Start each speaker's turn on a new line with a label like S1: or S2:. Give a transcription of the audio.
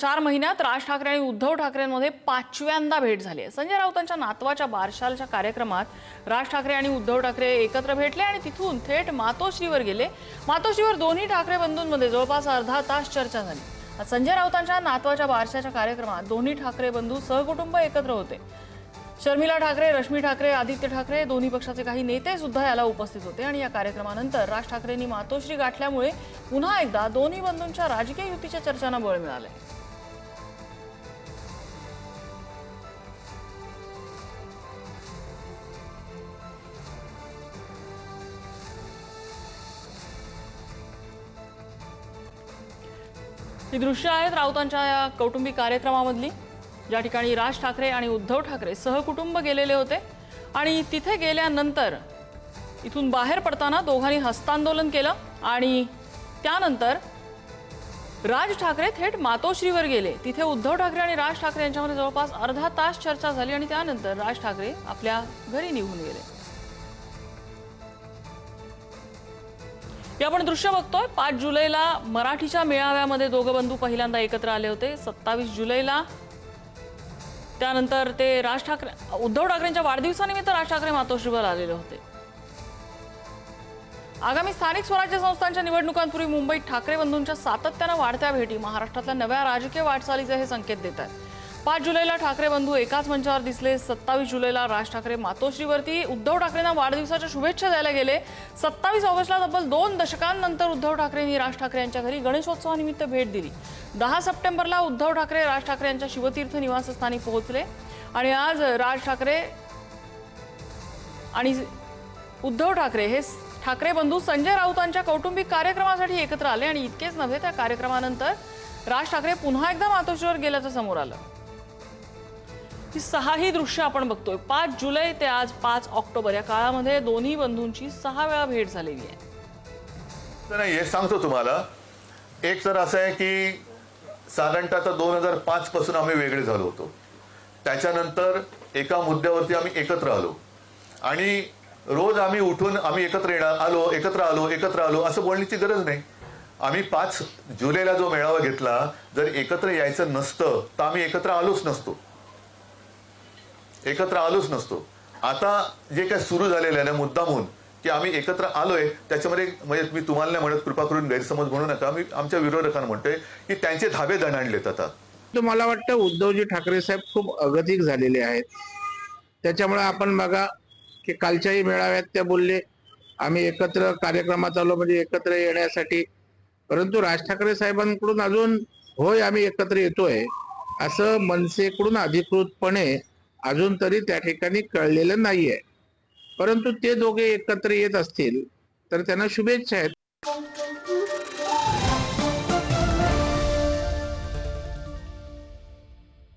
S1: चार महिन्यात राज ठाकरे आणि उद्धव ठाकरेंमध्ये पाचव्यांदा भेट झाली आहे. संजय राऊतांच्या नातवाच्या बारशालच्या कार्यक्रमात राज ठाकरे आणि उद्धव ठाकरे एकत्र भेटले आणि तिथून थेट मातोश्रीवर गेले. मातोश्रीवर दोन्ही ठाकरे बंधूंमध्ये जवळपास अर्धा तास चर्चा झाली. संजय राऊतांच्या नातवाच्या बारशाच्या कार्यक्रमात दोन्ही ठाकरे बंधू सहकुटुंब एकत्र होते. शर्मिला ठाकरे रश्मी ठाकरे आदित्य ठाकरे दोन्ही पक्षाचे काही नेते सुद्धा याला उपस्थित होते आणि या कार्यक्रमानंतर राज ठाकरेंनी मातोश्री गाठल्यामुळे पुन्हा एकदा दोन्ही बंधूंच्या राजकीय युतीच्या चर्चांना बळ मिळालंय. ही दृश्य आहेत राऊतांच्या या कौटुंबिक कार्यक्रमामधली. ज्या ठिकाणी राज ठाकरे आणि उद्धव ठाकरे सहकुटुंब गेलेले होते आणि तिथे गेल्यानंतर इथून बाहेर पडताना दोघांनी हस्तांदोलन केलं आणि त्यानंतर राज ठाकरे थेट मातोश्रीवर गेले. तिथे उद्धव ठाकरे आणि राज ठाकरे यांच्यामध्ये जवळपास अर्धा तास चर्चा झाली आणि त्यानंतर राज ठाकरे आपल्या घरी निघून गेले. हे आपण दृश्य बघतोय. पाच जुलैला मराठीच्या मेळाव्यामध्ये दोघं बंधू पहिल्यांदा एकत्र आले होते. सत्तावीस जुलैला त्यानंतर ते राज ठाकरे उद्धव ठाकरेंच्या वाढदिवसानिमित्त राज ठाकरे मातोश्रीवर आलेले होते. आगामी स्थानिक स्वराज्य संस्थांच्या निवडणुकांपूर्वी मुंबईत ठाकरे बंधूंच्या सातत्यानं वाढत्या भेटी महाराष्ट्रातल्या नव्या राजकीय वाटचालीचे हे संकेत देत आहेत. पाच जुलैला ठाकरे बंधू एकाच मंचावर दिसले. सत्तावीस जुलैला राज ठाकरे मातोश्रीवरती उद्धव ठाकरेंना वाढदिवसाच्या शुभेच्छा द्यायला गेले. सत्तावीस ऑगस्टला तब्बल दोन दशकांनंतर उद्धव ठाकरेंनी राज ठाकरे यांच्या घरी गणेशोत्सवानिमित्त भेट दिली. दहा सप्टेंबरला उद्धव ठाकरे राज ठाकरे यांच्या शिवतीर्थ निवासस्थानी पोहोचले आणि आज राज ठाकरे आणि उद्धव ठाकरे हे ठाकरे बंधू संजय राऊतांच्या कौटुंबिक कार्यक्रमासाठी एकत्र आले आणि इतकेच नव्हे त्या कार्यक्रमानंतर राज ठाकरे पुन्हा एकदा मातोश्रीवर गेल्याचं समोर आलं. ही सहाही दृश्य आपण बघतोय. पाच जुलै ते आज पाच ऑक्टोबर या काळामध्ये दोन्ही बंधूंची सहा वेळा भेट झालेली आहे.
S2: तर नाही हे सांगतो तुम्हाला. एक तर असं आहे की साधारणतः दोन हजार पाच पासून आम्ही वेगळे झालो होतो. त्याच्यानंतर एका मुद्द्यावरती आम्ही एकत्र आलो. आणि रोज आम्ही उठून आम्ही एकत्र येणार आलो एकत्र आलो एकत्र आलो असं बोलण्याची गरज नाही. आम्ही पाच जुलैला जो मेळावा घेतला जर एकत्र यायचं नसतं तर आम्ही एकत्र आलोच नसतो. एकत्र आलोच नसतो. आता जे काय सुरू झालेलं आहे ना मुद्दामून की आम्ही एकत्र आलोय त्याच्यामध्ये म्हणजे मी तुम्हाला नाही म्हणत कृपा करून गैरसमज म्हणू नका. मी आमच्या विरोधकांना म्हणतोय की त्यांचे धाबे दणाणलेत आता
S3: तर मला वाटतं उद्धवजी ठाकरे साहेब खूप अगतिक झालेले आहेत. त्याच्यामुळे आपण बघा की कालच्याही मेळाव्यात त्या बोलले आम्ही एकत्र कार्यक्रमात आलो म्हणजे एकत्र येण्यासाठी. परंतु राज ठाकरे साहेबांकडून अजून होय आम्ही एकत्र येतोय. असं मनसेकडून अधिकृतपणे अजून तरी त्या ठिकाणी कळलेलं नाहीये. परंतु ते दोघे एकत्र येत असतील तर त्यांना शुभेच्छा आहेत.